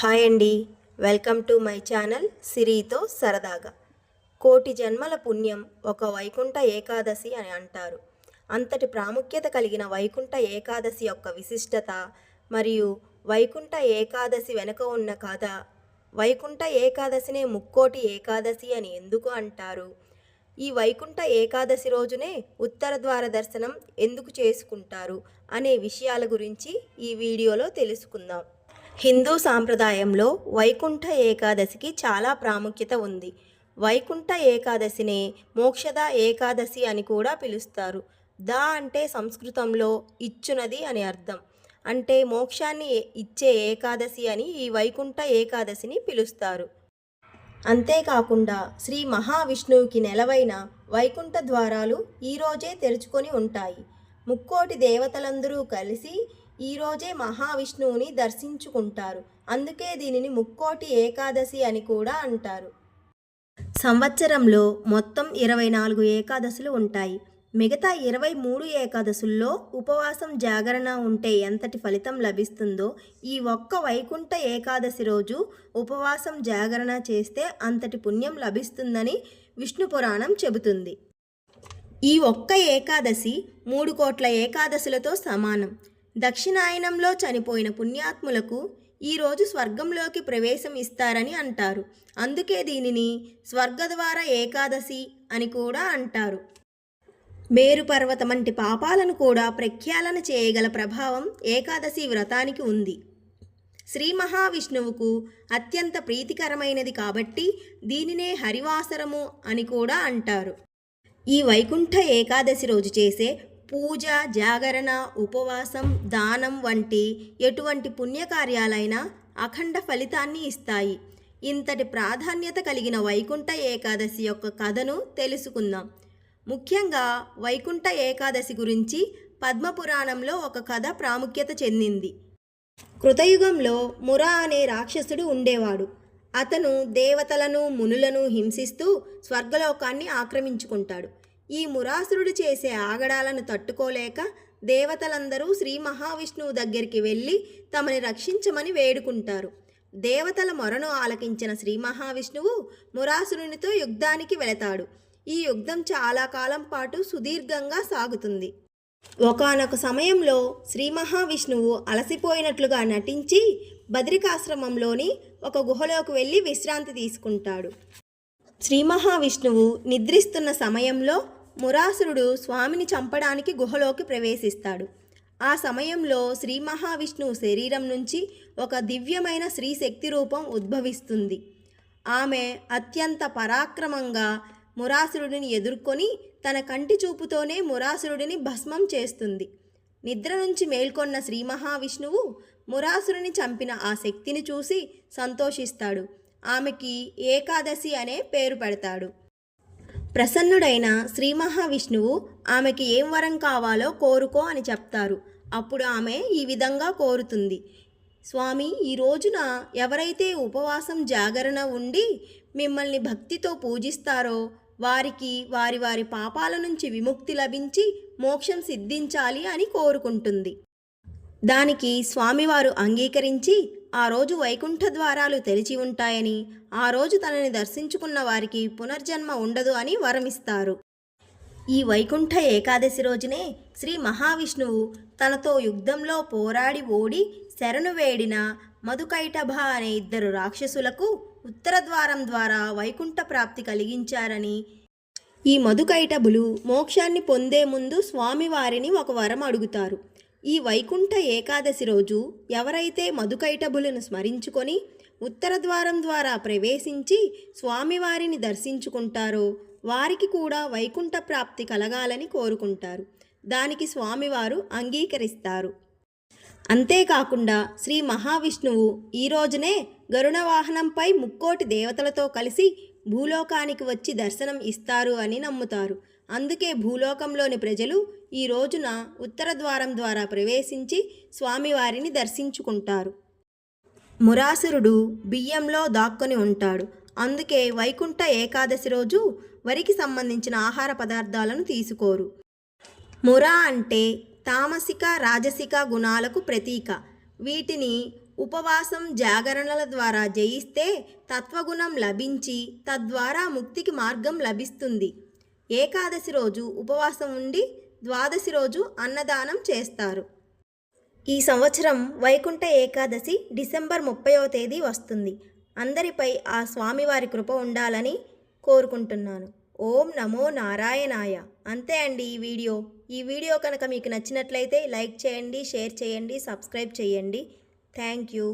Hi అండి. Welcome to my channel సిరితో సరదాగా. కోటి జన్మల పుణ్యం ఒక వైకుంఠ ఏకాదశి అని అంటారు. అంతటి ప్రాముఖ్యత కలిగిన వైకుంఠ ఏకాదశి యొక్క విశిష్టత మరియు వైకుంఠ ఏకాదశి వెనుక ఉన్న కథ వైకుంఠ ఏకాదశినే ముక్కోటి ఏకాదశి అని ఎందుకు అంటారు? ఈ వైకుంఠ ఏకాదశి రోజునే ఉత్తర ద్వార దర్శనం ఎందుకు చేసుకుంటారు? అనే విషయాల గురించి ఈ వీడియోలో తెలుసుకుందాం. హిందూ సాంప్రదాయంలో వైకుంఠ ఏకాదశికి చాలా ప్రాముఖ్యత ఉంది. వైకుంఠ ఏకాదశినే మోక్షద ఏకాదశి అని కూడా పిలుస్తారు. దా అంటే సంస్కృతంలో ఇచ్చునది అని అర్థం. అంటే మోక్షాన్ని ఇచ్చే ఏకాదశి అని ఈ వైకుంఠ ఏకాదశిని పిలుస్తారు. అంతేకాకుండా శ్రీ మహావిష్ణువుకి నెలవైన వైకుంఠ ద్వారాలు ఈరోజే తెరుచుకొని ఉంటాయి. ముక్కోటి దేవతలందరూ కలిసి ఈరోజే మహావిష్ణువుని దర్శించుకుంటారు. అందుకే దీనిని ముక్కోటి ఏకాదశి అని కూడా అంటారు. సంవత్సరంలో మొత్తం ఇరవై నాలుగు ఏకాదశులు ఉంటాయి. మిగతా ఇరవై మూడు ఏకాదశుల్లో ఉపవాసం జాగరణ ఉంటే ఎంతటి ఫలితం లభిస్తుందో ఈ ఒక్క వైకుంఠ ఏకాదశి రోజు ఉపవాసం జాగరణ చేస్తే అంతటి పుణ్యం లభిస్తుందని విష్ణు పురాణం చెబుతుంది. ఈ ఒక్క ఏకాదశి మూడు కోట్ల ఏకాదశులతో సమానం. దక్షిణాయనంలో చనిపోయిన పుణ్యాత్ములకు ఈరోజు స్వర్గంలోకి ప్రవేశం ఇస్తారని అంటారు. అందుకే దీనిని స్వర్గద్వార ఏకాదశి అని కూడా అంటారు. మేరు పర్వతం వంటి పాపాలను కూడా ప్రఖ్యాళన చేయగల ప్రభావం ఏకాదశి వ్రతానికి ఉంది. శ్రీ మహావిష్ణువుకు అత్యంత ప్రీతికరమైనది కాబట్టి దీనినే హరివాసరము అని కూడా అంటారు. ఈ వైకుంఠ ఏకాదశి రోజు చేసే పూజ జాగరణ ఉపవాసం దానం వంటి ఎటువంటి పుణ్యకార్యాలైనా అఖండ ఫలితాన్ని ఇస్తాయి. ఇంతటి ప్రాధాన్యత కలిగిన వైకుంఠ ఏకాదశి యొక్క కథను తెలుసుకుందాం. ముఖ్యంగా వైకుంఠ ఏకాదశి గురించి పద్మపురాణంలో ఒక కథ ప్రాముఖ్యత చెందింది. కృతయుగంలో మురా అనే రాక్షసుడు ఉండేవాడు. అతను దేవతలను మునులను హింసిస్తూ స్వర్గలోకాన్ని ఆక్రమించుకుంటాడు. ఈ మురాసురుడు చేసే ఆగడాలను తట్టుకోలేక దేవతలందరూ శ్రీ మహావిష్ణువు దగ్గరికి వెళ్ళి తమని రక్షించమని వేడుకుంటారు. దేవతల మొరను ఆలకించిన శ్రీ మహావిష్ణువు మురాసురునితో యుద్ధానికి వెళతాడు. ఈ యుద్ధం చాలా కాలం పాటు సుదీర్ఘంగా సాగుతుంది. ఒకానొక సమయంలో శ్రీ మహావిష్ణువు అలసిపోయినట్లుగా నటించి బద్రికాశ్రమంలోని ఒక గుహలోకి వెళ్ళి విశ్రాంతి తీసుకుంటాడు. శ్రీ మహావిష్ణువు నిద్రిస్తున్న సమయంలో మురాసురుడు స్వామిని చంపడానికి గుహలోకి ప్రవేశిస్తాడు. ఆ సమయంలో శ్రీ మహావిష్ణువు శరీరం నుంచి ఒక దివ్యమైన స్త్రీ శక్తి రూపం ఉద్భవిస్తుంది. ఆమె అత్యంత పరాక్రమంగా మురాసురుడిని ఎదుర్కొని తన కంటి చూపుతోనే మురాసురుడిని భస్మం చేస్తుంది. నిద్ర నుంచి మేల్కొన్న శ్రీ మహావిష్ణువు మురాసురుని చంపిన ఆ శక్తిని చూసి సంతోషిస్తాడు. ఆమెకి ఏకాదశి అనే పేరు పెడతాడు. ప్రసన్నుడైన శ్రీ మహావిష్ణువు ఆమెకి ఏం వరం కావాలో కోరుకో అని చెప్తారు. అప్పుడు ఆమె ఈ విధంగా కోరుతుంది. స్వామి ఈ రోజున ఎవరైతే ఉపవాసం జాగరణ ఉండి మిమ్మల్ని భక్తితో పూజిస్తారో వారికి వారి వారి పాపాల నుంచి విముక్తి లభించి మోక్షం సిద్ధించాలి అని కోరుకుంటుంది. దానికి స్వామివారు అంగీకరించి ఆ రోజు వైకుంఠ ద్వారాలు తెరిచి ఉంటాయని ఆ రోజు తనని దర్శించుకున్న వారికి పునర్జన్మ ఉండదు అని వరమిస్తారు. ఈ వైకుంఠ ఏకాదశి రోజునే శ్రీ మహావిష్ణువు తనతో యుద్ధంలో పోరాడి ఓడి శరణు వేడిన మధుకైటభ అనే ఇద్దరు రాక్షసులకు ఉత్తర ద్వారం ద్వారా వైకుంఠ ప్రాప్తి కలిగించారని ఈ మధుకైటభులు మోక్షాన్ని పొందే ముందు స్వామివారిని ఒక వరం అడుగుతారు. ఈ వైకుంఠ ఏకాదశి రోజు ఎవరైతే మధుకైటభులను స్మరించుకొని ఉత్తర ద్వారం ద్వారా ప్రవేశించి స్వామివారిని దర్శించుకుంటారో వారికి కూడా వైకుంఠ ప్రాప్తి కలగాలని కోరుకుంటారు. దానికి స్వామివారు అంగీకరిస్తారు. అంతేకాకుండా శ్రీ మహావిష్ణువు ఈ రోజునే గరుణ వాహనంపై ముక్కోటి దేవతలతో కలిసి భూలోకానికి వచ్చి దర్శనం ఇస్తారు అని నమ్ముతారు. అందుకే భూలోకంలోని ప్రజలు ఈ రోజున ఉత్తర ద్వారం ద్వారా ప్రవేశించి స్వామివారిని దర్శించుకుంటారు. మురాసురుడు బియ్యంలో దాక్కుని ఉంటాడు. అందుకే వైకుంఠ ఏకాదశి రోజు వరికి సంబంధించిన ఆహార పదార్థాలను తీసుకోరు. మురా అంటే తామసిక రాజసిక గుణాలకు ప్రతీక. వీటిని ఉపవాసం జాగరణల ద్వారా జయిస్తే తత్వగుణం లభించి తద్వారా ముక్తికి మార్గం లభిస్తుంది. ఏకాదశి రోజు ఉపవాసం ఉండి ద్వాదశి రోజు అన్నదానం చేస్తారు. ఈ సంవత్సరం వైకుంఠ ఏకాదశి డిసెంబర్ ముప్పైవ తేదీ వస్తుంది. అందరిపై ఆ స్వామివారి కృప ఉండాలని కోరుకుంటున్నాను. ఓం నమో నారాయణాయ. అంతే అండి ఈ వీడియో. ఈ వీడియో కనుక మీకు నచ్చినట్లయితే లైక్ చేయండి షేర్ చేయండి సబ్స్క్రైబ్ చేయండి. Thank you.